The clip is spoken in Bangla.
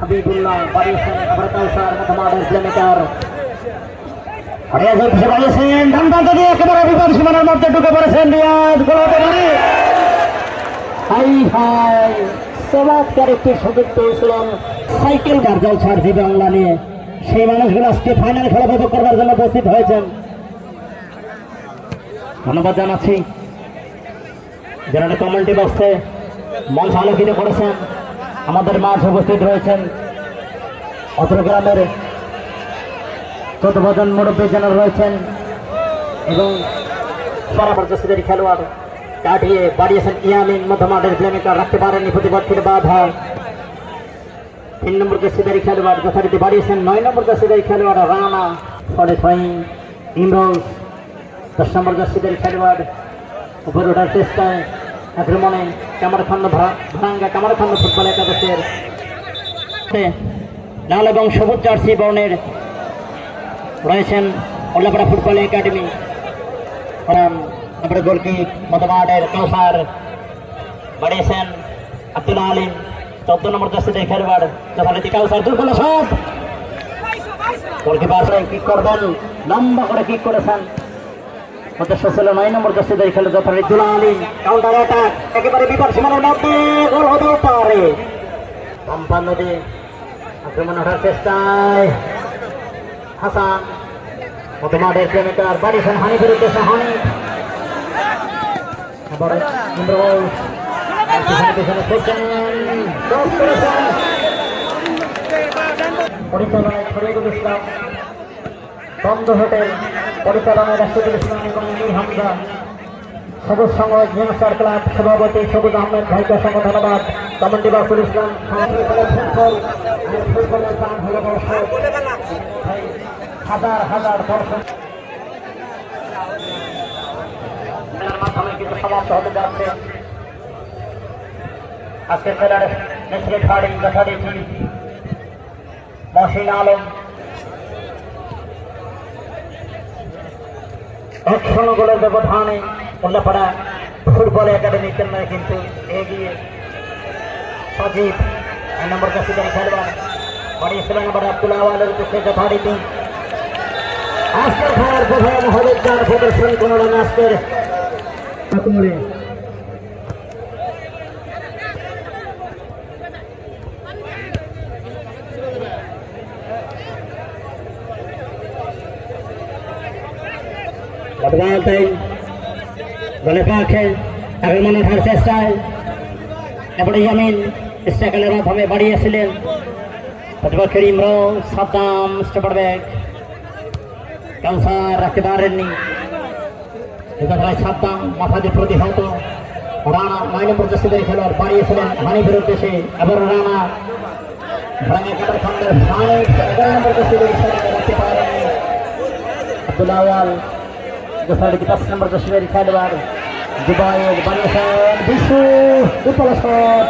হাবিবুল্লাহ, বাড়িয়েছেন আবার কাউসার মধ্যমাদের রিয়াজ বাড়িয়েছেন ডান প্রান্ত দিয়ে একেবারে বিপদ সীমানার মধ্যে ঢুকে পড়েছেন, রিয়াজ গোল হতে পারে হাই হাই, চমৎকার একটি সুযোগ পেয়েছিলেন সাইকেল গার্জাল ছাড়ছি বাংলা নিয়ে। সেই মানুষগুলো আজকে ফাইনাল খেলা উপভোগ করবার জন্য উপস্থিত হয়েছেন। ধন্যবাদ জানাচ্ছি। যারা কমেন্টি বক্সে মঞ্চ আলোকিত করেছেন। আমাদের মাঝ উপস্থিত রয়েছেন অত্র গ্রামের চোদ্দ ভজন মুরব্বী যারা রয়েছেন এবং পরামর্শীদের খেলোয়াড় কাটিয়ে বাড়িয়েছেন ইয়ামিন মধ্যমাঠের প্লেমিকার রাখতে পারেননি প্রতিপক্ষের বাধা। তিন নম্বর জাসিদারি খেলোয়াড় যথারীতি বাড়িয়েছেন, নয় নম্বর জাসিদারি খেলোয়াড় রানা। ফলে ফাইন ইমরোজ দশ নম্বর জাসিদারি খেলোয়াড় উপরে ওঠার চেষ্টায় আক্রমণে কামারখন্ড ভাঙ্গা কামারখন্ড ফুটবল একাদশের লাল এবং সবুজ জার্সি বর্ণের রয়েছেন ওল্লাপাড়া ফুটবল একাডেমি। নম্বর গোলকি মতমাটের কাউসার বাড়িয়েছেন আব্দুল আলিম। চোদ্দ নম্বর জার্সিদের খেলোয়াড় যথারীতি কাউসার দুর্বল সব গোলকিপার কিক করবেন লম্বা করে কিক করেছেন। উদ্দেশ্য ছিল নয় নম্বর জার্সিদের খেলে যথারীতি দুলা আলিম কাউন্টার অ্যাটাক একেবারে বিপদ সীমানার মধ্যে গোল হতেও পারে। পম্পা নদী আক্রমণ ওঠার চেষ্টায় হাসান মতমাদের প্রেমিকার বাড়িছেন হানিফের উদ্দেশ্যে। হানি এবারে ইন্দ্রবাবু পিছনে ছুটছেন পরিচালনায় ইসলাম। বন্ধ হোটেল পরিচালনায় রাশিদুল ইসলাম এবং হামজা সবুজ সংঘ জিমস্টার ক্লাব সভাপতি সবুজ আহমেদ ভাইকে অসংখ্য ধন্যবাদ। কমিটি প্রাণ হলো দর্শক হাজার হাজার দর্শক মাধ্যমে কিন্তু সমাপ্ত হতে যাচ্ছে। আজকের খেলার নেত্রী ফাড়ি যথারীতি মহসিন আলম একশো গোলের ব্যবধানে উল্লাপাড়া ফুটবল একাডেমি চেন্নাই কিন্তু এগিয়ে সজীব, এক নম্বর কাশিদারি খেলোয়াড় বাড়িয়েছিলেন আবার আব্দুল আওয়ালের উদ্দেশ্যে যথারীতি। আজকের খেলার প্রধান হলুদার প্রদর্শন করলেন আজকের করে বর্তমান টাইম দলের পক্ষে আগমন ওঠার চেষ্টায় এবারে ইয়ামিন স্ট্রাইকারের মাধ্যমে বাড়িয়েছিলেন। প্রতিপক্ষের ইমরো সাদ্দাম স্টেপার ব্যাগ কাউসার, রাখতে পারেননি। সাদ্দাম রানা নয় নম্বর খেলোয়াড় বাড়িয়েছিলেন হানিফের উদ্দেশ্যে। এবার রানা, ভাঙে কাটার খন্ডের ভাঙে এগারো নম্বর জাসিদের খেলোয়াড় রাখতে পারেননি। আব্দুল আওয়াল যথারীতি পাঁচ নম্বর জাসিদের খেলোয়াড় দুবাইয়ের বানিয়েছেন বিশ্ব বিপল শট